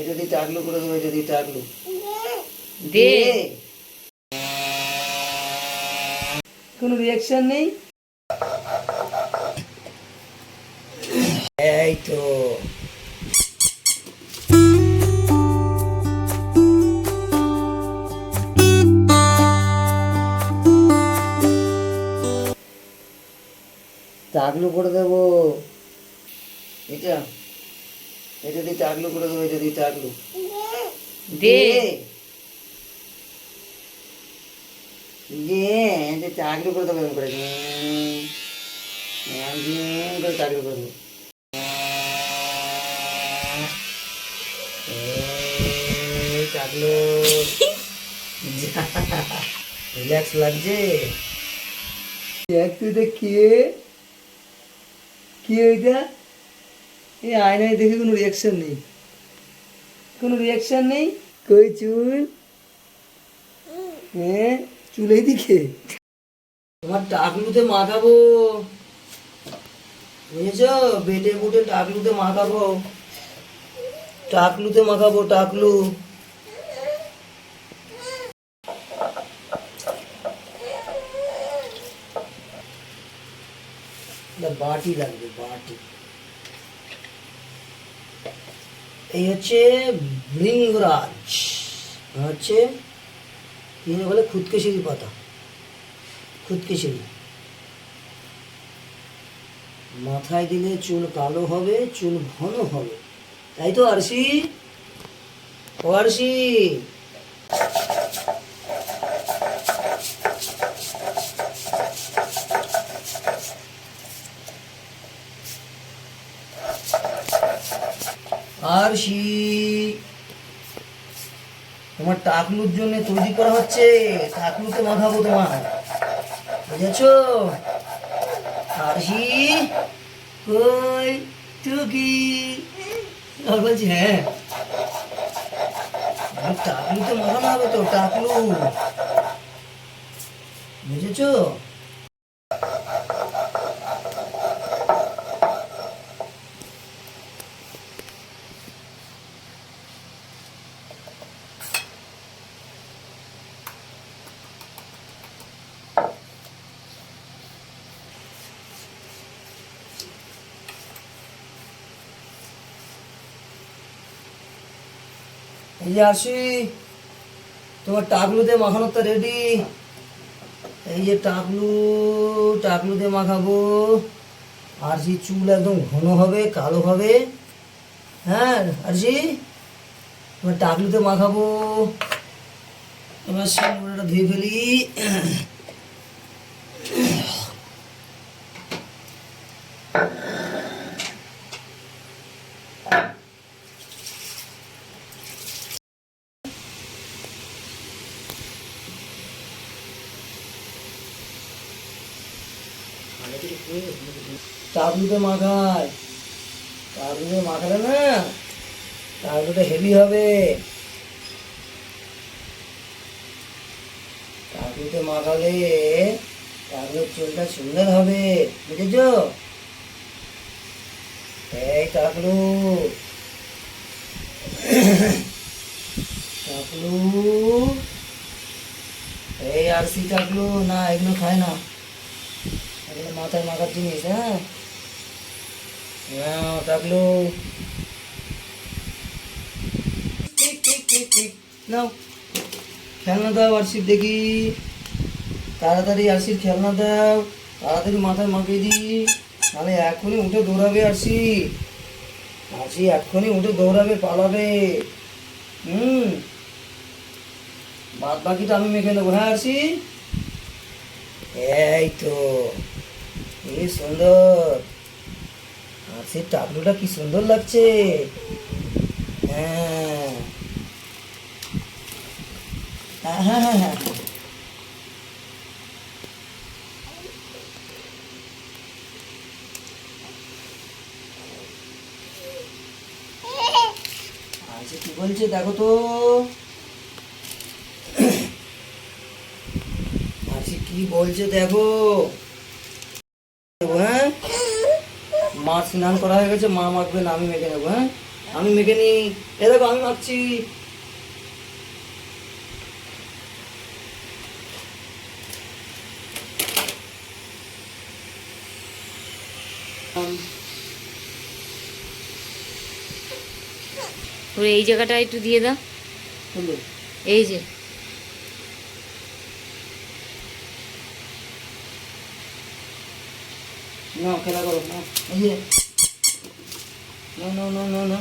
এটা দিয়ে টাকলু করে দেবো এটা দিয়ে টাকলু। দে। কোনো রিয়াকশন নেই? এই তো। টাকলু করে দেবো। এটা। এটা দিয়ে টাকলু করে দেবো এটা দিয়ে টাকলু। দে। যে চাকরি করে দেবো এরকম করে। করে চাকরি করে দেবো। এই রিল্যাক্স লাগছে। দেখ তুই দেখ কে কি ওইটা? এই আয়নায় দেখে কোনো রিয়াকশন নেই। কোনো রিয়াকশন নেই? কই চুল? হ্যাঁ চুলেই দিকে তোমার টাকলুতে মাখাবো। বুঝেছ? বেটে বুটে টাকলুতে মাখাবো। টাকলুতে মাখাবো টাকলু। বাটি লাগবে, বাটি। এই হচ্ছে ভৃঙ্গরাজ। হচ্ছে তিনি বলে খুদকেশিরি পাতা। খুদকেশিরি। মাথায় দিলে চুল কালো হবে, চুল ঘন হবে। তাই তো আরসি ও আরশি! আরশি। তোমার টাকলুর জন্য তৈরি করা হচ্ছে। টাকলুতে মাখাবো তোমার বুঝেছ? আরশি, কই টুকি আর বলছি হ্যাঁ। টাকলুতে মাখানো হবে তো, টাকলু। বুঝেছ? এই আসি। তোমার টাকলুতে মাখানোর তো রেডি এই যে টাকলু টাকলুতে মাখাবো। আর সেই চুল একদম ঘন হবে, কালো হবে। হ্যাঁ আর সেই তোমার টাকলুতে মাখাবো। এবার সামনেটা ধুয়ে ফেলি। টাকলুতে মাখায়। টাকলুতে মাখালে না টাকলুটা হেভি হবে। টাকলুতে মাখালে টাকলুর চুলটা সুন্দর হবে, বুঝেছ? এই টাকলু টাকলু এই আর সি টাকলু না, এগুলো খায় না। এগুলো মাথায় মাখার জিনিস হ্যাঁ? নাও, খেলনা দাও, আরশির দেখি। তাড়াতাড়ি আরশির খেলনা দাও, তাড়াতাড়ি মাথায় মাখিয়ে দি। নাহলে এখনই উঠে দৌড়াবে আরশি। আরশি এখনই উঠে দৌড়াবে, পালাবে। হুম। বাদ বাকিটা আমি মেখে নেব হ্যাঁ আরশি? এই তো। সুন্দর। আর সেই টাবলুটা কি সুন্দর লাগছে। হ্যাঁ। হ্যাঁ হ্যাঁ হ্যাঁ আচ্ছা কি বলছে দেখো তো। আচ্ছা কি বলছে দেখো। হ্যাঁ? মা স্নান করা হয়ে গেছে মা মাখবে না আমি মেখে নেব হ্যাঁ? আমি মেখে নি এ দেখো আমি মাখছি। এই জায়গাটা একটু দিয়ে দাও। এই যে। না খেলা করো না এই যে না না না না না